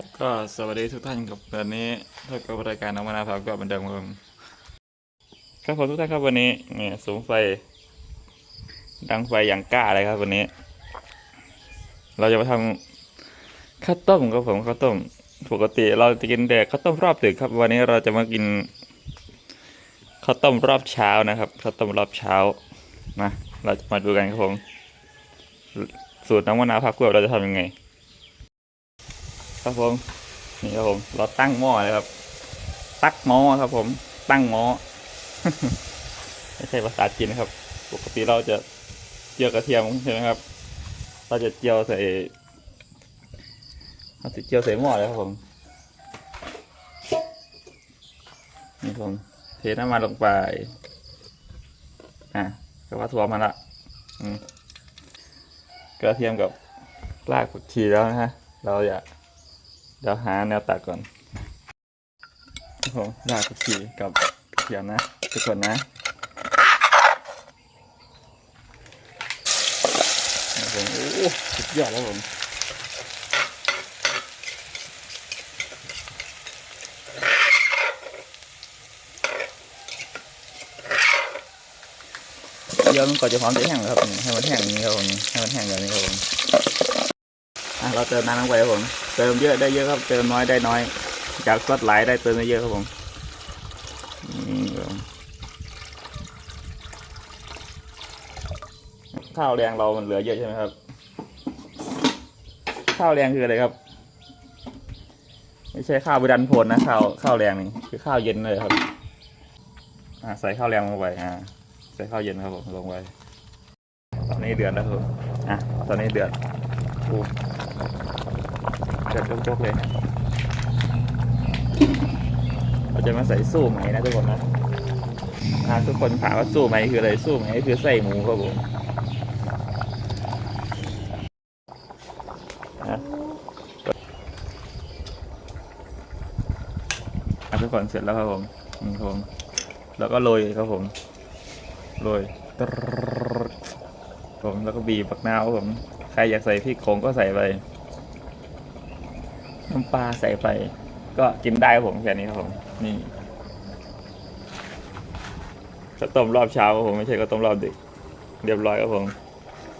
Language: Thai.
ครับก็สวัสดีทุกท่านครับวันนี้พบกับรายการน้องมะนาพาก็เหมือนเดิมครับผมครับผมทุกท่านครับวันนี้เนี่ยสูงไฟ ดังไฟอย่างกล้าเลยครับวันนี้ เราจะมาทำข้าวต้มครับผมข้าวต้ม ปกติเราจะกินแต่ข้าวต้มรอบดึกครับ วันนี้เราจะมากินข้าวต้มรอบเช้านะครับข้าวต้มรอบเช้านะเราจะมาดูกันครับผมสูตรน้องมะนาวพักกล้วยเราจะทำยังไง ครับผมนี่ครับผม เราตั้งหม้อเลยครับ ตักหม้อครับ ผม ตั้งหม้อไม่ใช่ภาษาจีนนะครับ ปกติเราจะเจียวกระเทียมใช่ไหมครับ เราจะเจียวใส่เราจะเจียวใส่หม้อเลยครับผมนี่ผมเทน้ำมันลงไป อะก็ว่าถั่วมันละกระเทียมกับรากผักชีแล้วนะฮะ เราจะ เดี๋ยวหาแนวตัดก่อนครับผมรากผักชีกับเทียมนะทุกคนนะผมโอ้สุดยอดแล้วผมเดี๋ยวมันก่อนจะพร้อมจะแห้งแล้วครับให้มันแห้งนี้ครับผมให้มันแห้งแบบนี้ครับผมอะเราเติมน้ำลงไปครับผม เติมเยอะได้เยอะครับ เติมน้อยได้น้อยจากซดไหลายได้เติมได้เยอะครับผมนี่ครับข้าวแดงเรามันเหลือเยอะใช่ไหมครับ ข้าวแดงคืออะไรครับ ไม่ใช่ข้าวบดันโพลนะข้าวข้าวแดงนี่คือข้าวเย็นเลยครับอ่าใส่ข้าวแดงลงไปอ่าใส่ข้าวเย็นครับผมลงไปตอนนี้เดือดแล้วครับอะตอนนี้เดือดโอ้ เดือดจกๆเลยเราจะมาใส่สู้ไหมนะทุกคนนะอ่าทุกคนถามว่าสู้ไหมคืออะไรสู้ไหมคือใส่หมูครับผมทุกคนเสร็จแล้วครับผมนี่ครับผมแล้วก็โรยครับผมโรยผมแล้วก็บีบปักนาวครับผม ใครอยากใส่พริกโขงก็ใส่ไป น้ำปลาใส่ไป ก็กินได้ครับผมแค่นี้ครับผมนี่ข้าวต้มรอบเช้าครับผมไม่ใช่ข้าวต้มรอบดึก เรียบร้อยครับผม